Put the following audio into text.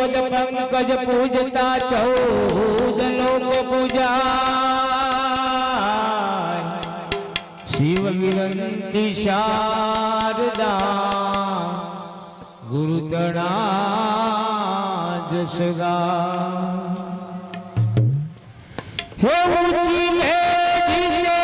पद पंकज पूजता चौद लोक पूजा शिव विरंती शारदा। गुरुदणा जसगा हे ऊँची है जिसे